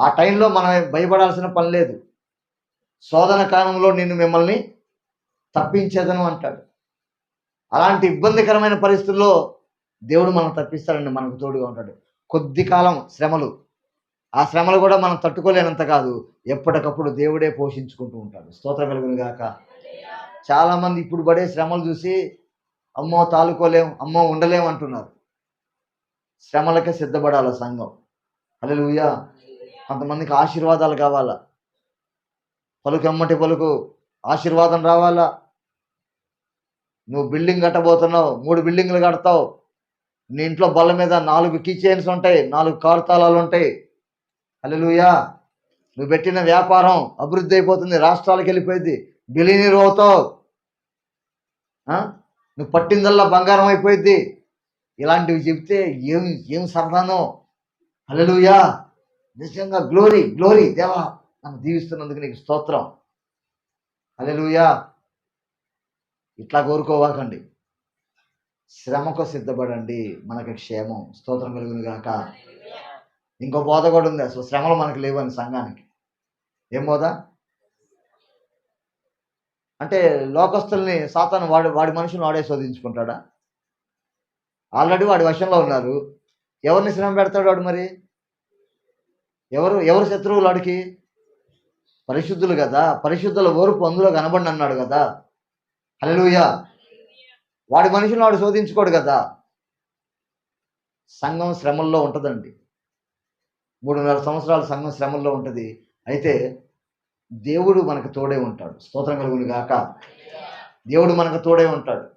ఆ టైంలో మనం భయపడాల్సిన పని లేదు. శోధన కాలంలో నేను మిమ్మల్ని తప్పించేదను అంటాడు. అలాంటి ఇబ్బందికరమైన పరిస్థితుల్లో దేవుడు మనం తప్పిస్తాడండి మనకు తోడుగా ఉంటాడు. కొద్ది కాలం శ్రమలు. ఆ శ్రమలు కూడా మనం తట్టుకోలేనంత కాదు. ఎప్పటికప్పుడు దేవుడే పోషించుకుంటూ ఉంటాడు. స్తోత్ర వెలుగును గాక. చాలామంది ఇప్పుడు పడే శ్రమలు చూసి అమ్మో తాలుకోలేం అమ్మో ఉండలేం అంటున్నారు. శ్రమలకే సిద్ధపడాల సంఘం. అల్లెలుయ్యా కొంతమందికి ఆశీర్వాదాలు కావాలా? పలుకు ఎమ్మటి పలుకు ఆశీర్వాదం రావాలా? నువ్వు బిల్డింగ్ కట్టబోతున్నావు మూడు బిల్డింగ్లు కడతావు. నీ ఇంట్లో బల్ల మీద నాలుగు కీ చైన్స్ ఉంటాయి నాలుగు కార్తాళాలు ఉంటాయి. అల్లెలుయా నువ్వు పెట్టిన వ్యాపారం అభివృద్ధి అయిపోతుంది రాష్ట్రాలకు వెళ్ళిపోయింది. బిలీనీరు అవుతావు. నువ్వు పట్టిందల్లా బంగారం అయిపోయింది. ఇలాంటివి చెప్తే ఏం ఏం సరదానో. అల్లెలుయా నిజంగా గ్లోరీ గ్లోరీ దేవా నన్ను దీవిస్తున్నందుకు నీకు స్తోత్రం. హల్లెలూయా ఇట్లా కోరుకోవాకండి. శ్రమకు సిద్ధపడండి. మనకి క్షేమం. స్తోత్రం కలుగును గాక. ఇంకో బోధ కూడా ఉంది. అసలు శ్రమలు మనకు లేవని సంఘానికి. ఏం బోధ? అంటే లోకస్తుల్ని సాతాను వాడి వాడి మనుషుని వాడే శోధించుకుంటాడా? ఆల్రెడీ వాడి వశంలో ఉన్నారు. ఎవరిని శ్రమ పెడతాడు వాడు మరి? ఎవరు ఎవరు శత్రువులు ఆడికి? పరిశుద్ధులు కదా. పరిశుద్ధుల ఓర్పు అందులో కనబడి అన్నాడు కదా. హల్లెలూయా. వాడి మనుషులను వాడు శోధించుకోడు కదా. సంఘం శ్రమల్లో ఉంటుందండి. మూడున్నర సంవత్సరాలు సంఘం శ్రమల్లో ఉంటుంది. అయితే దేవుడు మనకు తోడే ఉంటాడు. స్తోత్రం కలుగును గాక. దేవుడు మనకు తోడే ఉంటాడు.